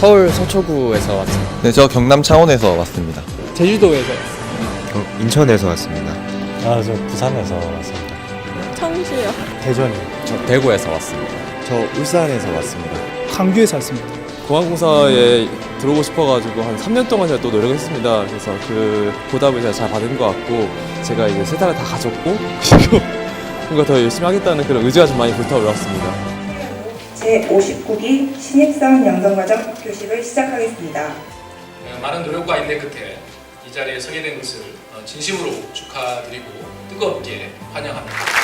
서울 서초구에서 왔습니다. 네, 저 경남 창원에서 왔습니다. 제주도에서 왔어요. 인천에서 왔습니다. 아, 저 부산에서 왔습니다. 청주요. 대전이. 저 대구에서 왔습니다. 저 울산에서 왔습니다. 광주에서 왔습니다. 공항공사에 들어오고 싶어가지고 한 3년 동안 제가 또 노력했습니다. 그래서 그 보답을 제가 잘 받은 것 같고 제가 이제 세탁을 다 가졌고 그리고 뭔가 더 열심히 하겠다는 그런 의지가 좀 많이 불타올랐습니다. 제59기 신입사원 양성과정 교식을 시작하겠습니다. 어, 많은 노력과 인내 끝에 이 자리에 서게 된 것을 어, 진심으로 축하드리고 뜨겁게 환영합니다.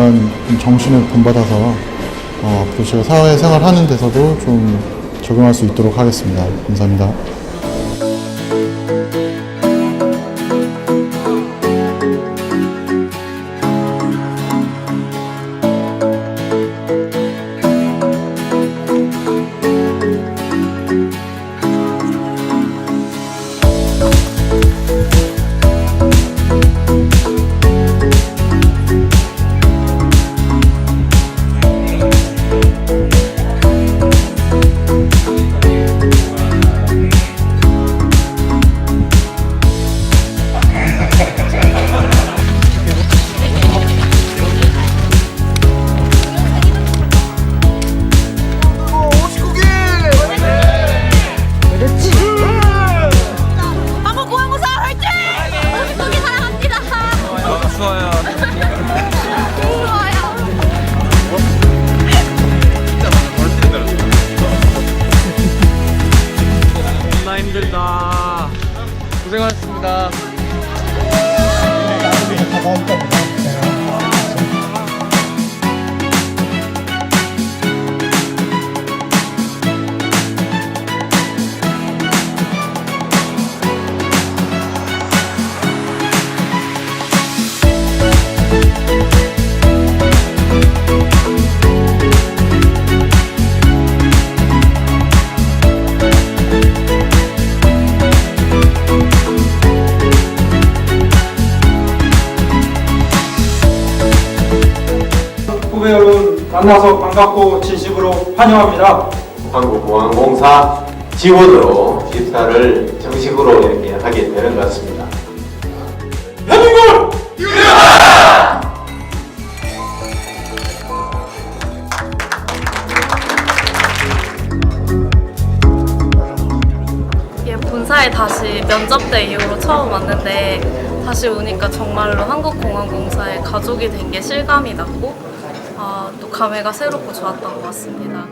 어, 이런 정신을 본받아서 어, 앞으로 제가 사회생활 하는 데서도 좀 적용할 수 있도록 하겠습니다. 감사합니다. 고 만나서 반갑고 진심으로 환영합니다. 한국공항공사 직원으로 입사를 정식으로 이렇게 하게 되는 것 같습니다. 예, 본사에 다시 면접 때 이후로 처음 왔는데 다시 오니까 정말로 한국공항공사의 가족이 된 게 실감이 났고 아, 또 감회가 새롭고 좋았던 것 같습니다.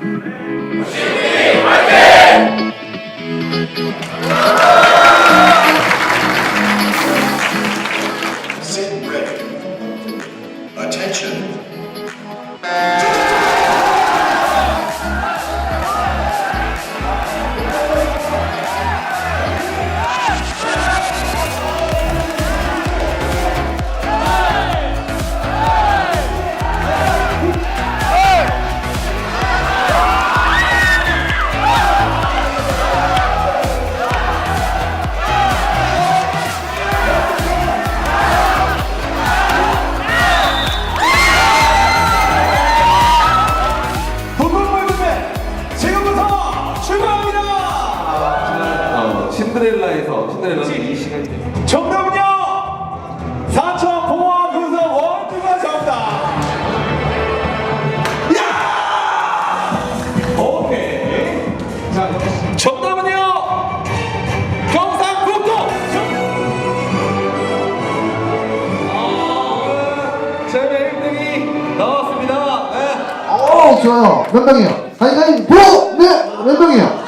어, 좋아요. 몇 명이에요? 가위가위 보! 네! 몇 명이에요?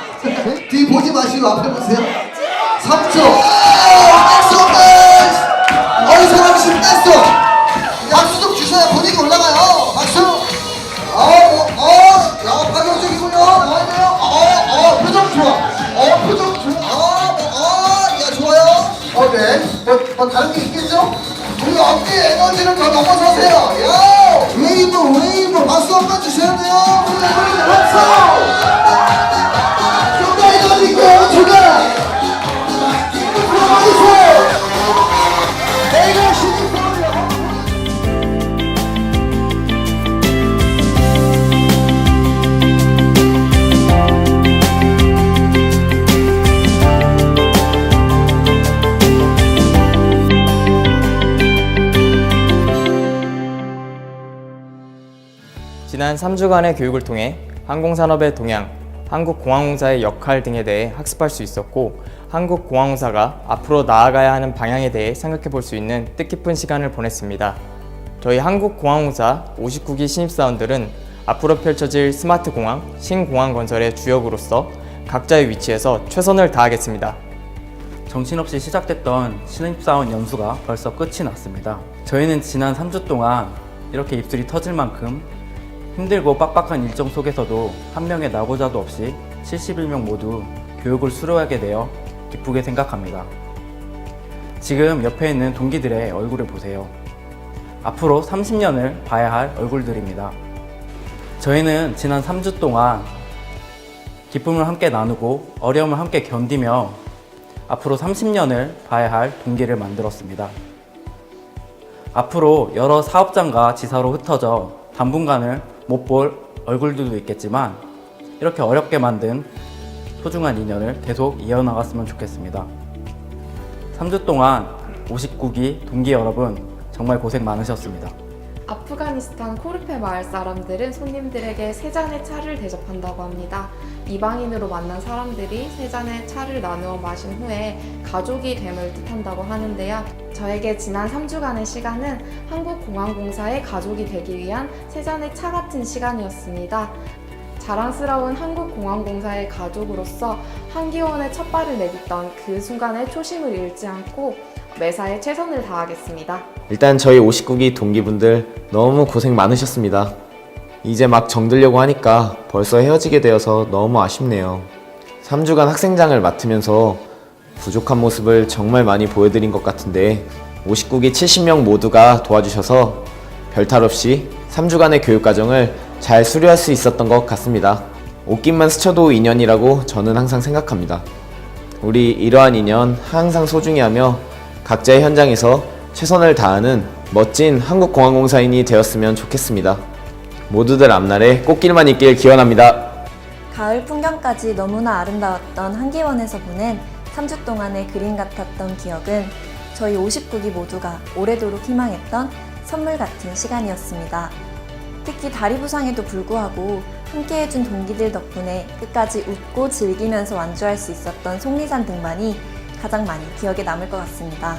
뒤 보지 마시고 앞에 보세요. 3초. 박수! 어이, 사람 신났어! 박수 좀 주셔야 분위기 올라가요. 박수! 어, 어, 어, 야, 파격적이군요. 나와있네요. 어, 어, 표정 좋아. 어, 표정 좋아. 어, 어, 야, 좋아요. 오케이. 뭐, 뭐, 다른 게 있겠죠? 우리 어깨 에너지를 더 넘어서세요. 야! 웨이브, 웨이브. 박수 한번 주셔야 돼요. 박수! 지난 3주간의 교육을 통해 항공산업의 동향, 한국공항공사의 역할 등에 대해 학습할 수 있었고 한국공항공사가 앞으로 나아가야 하는 방향에 대해 생각해 볼 수 있는 뜻깊은 시간을 보냈습니다. 저희 한국공항공사 59기 신입사원들은 앞으로 펼쳐질 스마트 공항, 신공항 건설의 주역으로서 각자의 위치에서 최선을 다하겠습니다. 정신없이 시작됐던 신입사원 연수가 벌써 끝이 났습니다. 저희는 지난 3주 동안 이렇게 입술이 터질 만큼 힘들고 빡빡한 일정 속에서도 한 명의 낙오자도 없이 71명 모두 교육을 수료하게 되어 기쁘게 생각합니다. 지금 옆에 있는 동기들의 얼굴을 보세요. 앞으로 30년을 봐야 할 얼굴들입니다. 저희는 지난 3주 동안 기쁨을 함께 나누고 어려움을 함께 견디며 앞으로 30년을 봐야 할 동기를 만들었습니다. 앞으로 여러 사업장과 지사로 흩어져 당분간을 못 볼 얼굴들도 있겠지만 이렇게 어렵게 만든 소중한 인연을 계속 이어나갔으면 좋겠습니다. 3주 동안 59기 동기 여러분 정말 고생 많으셨습니다. 아프가니스탄 코르페 마을 사람들은 손님들에게 세 잔의 차를 대접한다고 합니다. 이방인으로 만난 사람들이 세 잔의 차를 나누어 마신 후에 가족이 됨을 뜻한다고 하는데요. 저에게 지난 3주간의 시간은 한국공항공사의 가족이 되기 위한 세 잔의 차 같은 시간이었습니다. 자랑스러운 한국공항공사의 가족으로서 한기원의 첫 발을 내딛던 그 순간의 초심을 잃지 않고 매사에 최선을 다하겠습니다. 일단 저희 59기 동기분들 너무 고생 많으셨습니다. 이제 막 정들려고 하니까 벌써 헤어지게 되어서 너무 아쉽네요. 3주간 학생장을 맡으면서 부족한 모습을 정말 많이 보여드린 것 같은데 59기 70명 모두가 도와주셔서 별탈 없이 3주간의 교육 과정을 잘 수료할 수 있었던 것 같습니다. 옷깃만 스쳐도 인연이라고 저는 항상 생각합니다. 우리 이러한 인연 항상 소중히 하며 각자의 현장에서 최선을 다하는 멋진 한국공항공사인이 되었으면 좋겠습니다. 모두들 앞날에 꽃길만 있길 기원합니다. 가을 풍경까지 너무나 아름다웠던 한기원에서 보낸 3주 동안의 그림 같았던 기억은 저희 59기 모두가 오래도록 희망했던 선물 같은 시간이었습니다. 특히 다리 부상에도 불구하고 함께해준 동기들 덕분에 끝까지 웃고 즐기면서 완주할 수 있었던 속리산 등반이 가장 많이 기억에 남을 것 같습니다.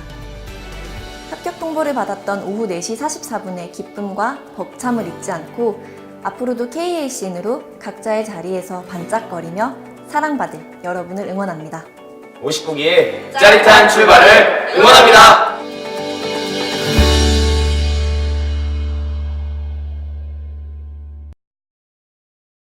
합격 통보를 받았던 오후 4시 44분의 기쁨과 벅참을 잊지 않고 앞으로도 KACN으로 각자의 자리에서 반짝거리며 사랑받을 여러분을 응원합니다. 59기의 짜릿한 출발을 응원합니다.